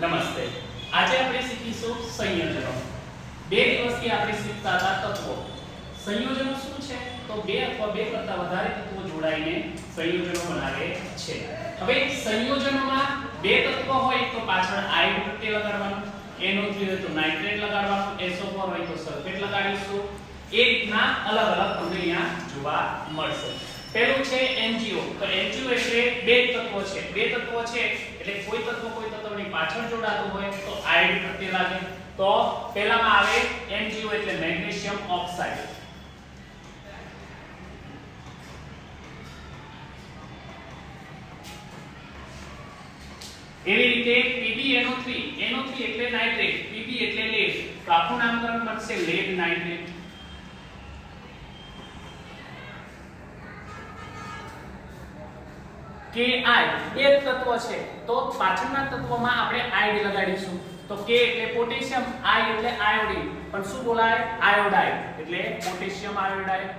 નમસ્તે. આજે આપણે શીખીશું સંયોજનો. બે દિવસથી આપણે શીખતા હતા તત્વો. સંયોજનો શું છે? તો બે અથવા બે કરતા વધારે તત્વો જોડાઈને સંયોજનો બનાવે છે. હવે સંયોજનોમાં બે તત્વો હોય તો પાછળ આયન પ્રત્યય લગાડવાનું NO3 હોય તો નાઇટ્રેટ લગાડવાનું SO4 હોય તો સલ્ફેટ લગાડીશું. એ રીતના અલગ અલગ તમને અહીંયા જોવા મળશે. પહેલું છે એનજીઓ. તો એનજીઓ એટલે બે તત્વો છે. બે તત્વો છે એટલે કોઈ તત્વ કોઈ તત્વની પાછળ જોડાતું હોય તો આયર્ન પ્રત્યે લાગે. તો પહેલામાં આવે એનજીઓ એટલે મેગ્નેશિયમ ઓક્સાઇડ. એવી રીતે PbNO3 NO3 એટલે નાઇટ્રેટ Pb એટલે લેડ તો આખું નામકરણ બનશે લેડ નાઇટ્રેટ કે આઈ એક તત્વ છે. તો પાછળના તત્વમાં આપણે આઈડ લગાડીશું. તો કે એટલે પોટેશિયમ આઈ એટલે આયોડિન. પણ શું બોલાય? આયોડાઇડ. એટલે પોટેશિયમ આયોડાઇડ.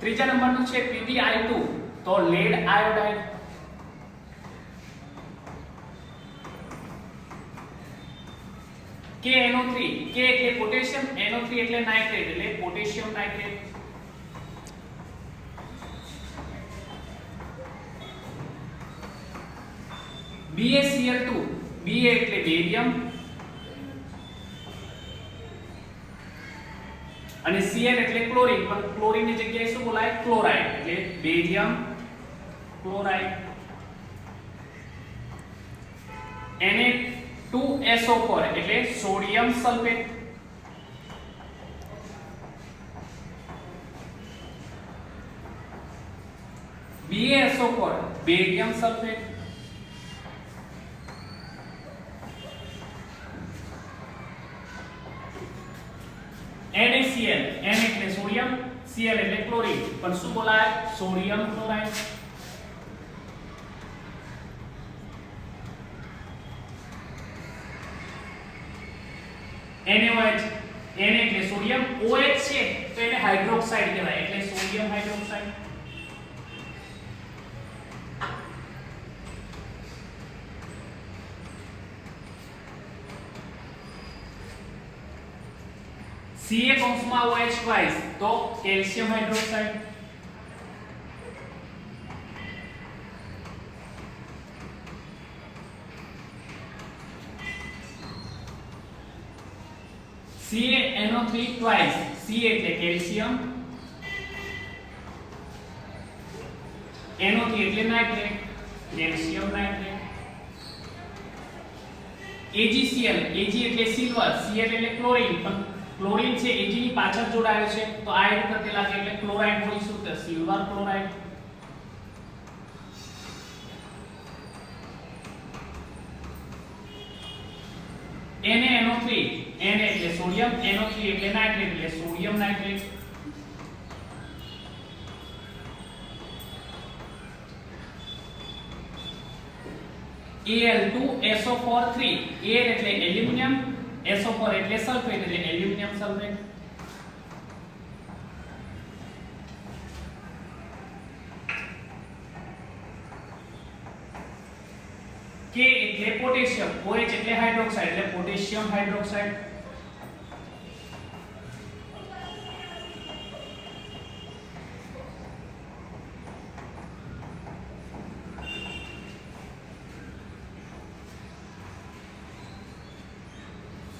ત્રીજા નંબરનું છે PbI2 તો લેડ આયોડાઇડ. KNO3 K એટલે પોટેશિયમ NO3 એટલે નાઇટ્રેટ એટલે પોટેશિયમ નાઇટ્રેટ BaCl2 Ba એટલે બેરિયમ અને Cl એટલે ક્લોરીન પણ ક્લોરીનની જગ્યાએ શું બોલાય? ક્લોરાઇડ એટલે બેરિયમ ક્લોરાઇડ Na2SO4 એટલે sodium sulphate BaSO4 barium sulphate NaCl N એટલે સોડિયમ Cl એટલે ક્લોરીન પણ શું બોલાય સોડિયમ ક્લોરાઇડ NaOH N એટલે સોડિયમ OH છે, તો એને હાઇડ્રોક્સાઇડ કહેવાય. એટલે સોડિયમ હાઇડ્રોક્સાઇડ Ca કૌંસમાં OH twice તો calcium hydroxide CaNO3 twice. C એટલે કેલ્શિયમ NO3 એટલે nitrate calcium nitrate AgCl Ag એટલે સિલ્વર Cl એટલે ક્લોરીન પણ ક્લોરીન છે, Ag ની પાછળ જોડાયો છે. તો આ એક કરતે છે એટલે ક્લોરાઇડ બોલીશું તો સિલ્વર ક્લોરાઇડ NaNO3 Na એટલે સોડિયમ NO3 એટલે નાઇટ્રેટ એટલે સોડિયમ નાઇટ્રેટ Al2SO4 3 Al એટલે એલ્યુમિનિયમ SO4 એટલે સલ્ફેટ એટલે એલ્યુમિનિયમ સલ્ફેટ K એટલે પોટેશિયમ OH એટલે હાઇડ્રોક્સાઇડ, એટલે પોટેશિયમ હાઇડ્રોક્સાઇડ.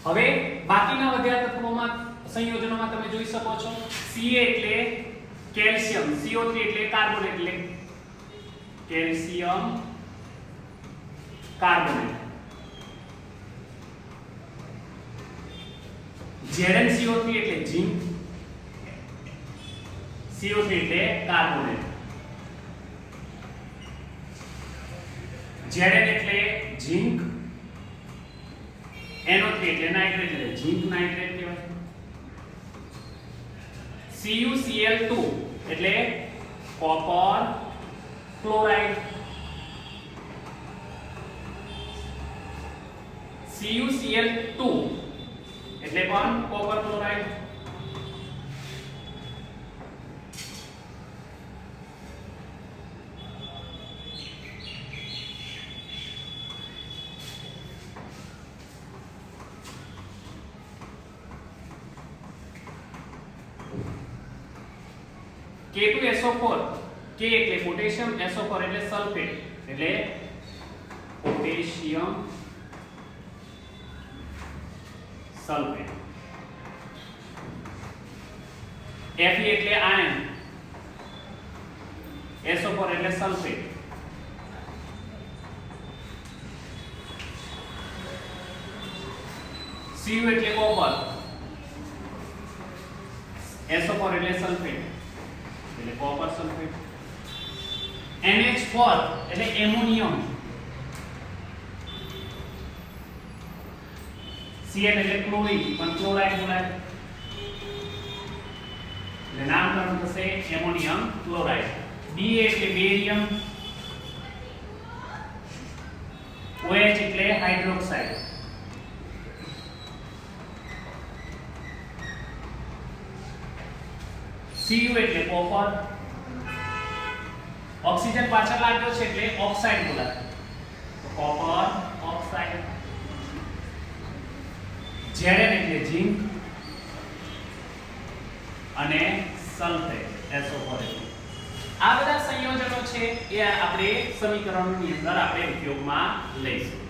હવે બાકીના વધ્યા તત્વોમાં, સંયોજનોમાં તમે જોઈ શકો છો. Ca એટલે કેલ્શિયમ CO3 એટલે કાર્બન એટલે કેલ્શિયમ કાર્બોનેટ ZnCO3 એટલે ઝિંક CO3 એટલે કાર્બોનેટ. Zn એટલે ઝિંક NO3 એટલે નાઇટ્રેટ એટલે ઝિંક નાઇટ્રેટ કહેવાય. CuCl2 એટલે કોપર ક્લોરાઇડ CuCl2 એટલે પણ કોપર ક્લોરાઇડ K2SO4 K એટલે પોટેશિયમ SO4 એટલે સલ્ફેટ એટલે પોટેશિયમ સલ્ફેટ Fe એટલે આયન SO4 એટલે સલ્ફેટ Cu એટલે કોપર SO4 એટલે સલ્ફેટ એટલે કોપર સલ્ફેટ NH4 એટલે એમોનિયમ Cl એટલે ક્લોરીન પણ ક્લોરાઇડ બોલાય એટલે નામકરણ થશે એમોનિયમ ક્લોરાઇડ બી એટલે બેરિયમ OH એટલે હાઇડ્રોક્સાઇડ Cu એટલે કોપર ઓક્સિજન પાછળ લાગ્યો છે એટલે ઓક્સાઇડ બોલાય. કોપર ઓક્સાઇડ Zn એટલે ઝિંક અને સલ્ફેટ SO4 આ બધા સંયોજનો છે એ આપણે સમીકરણની અંદર આપણે ઉપયોગમાં લઈશું.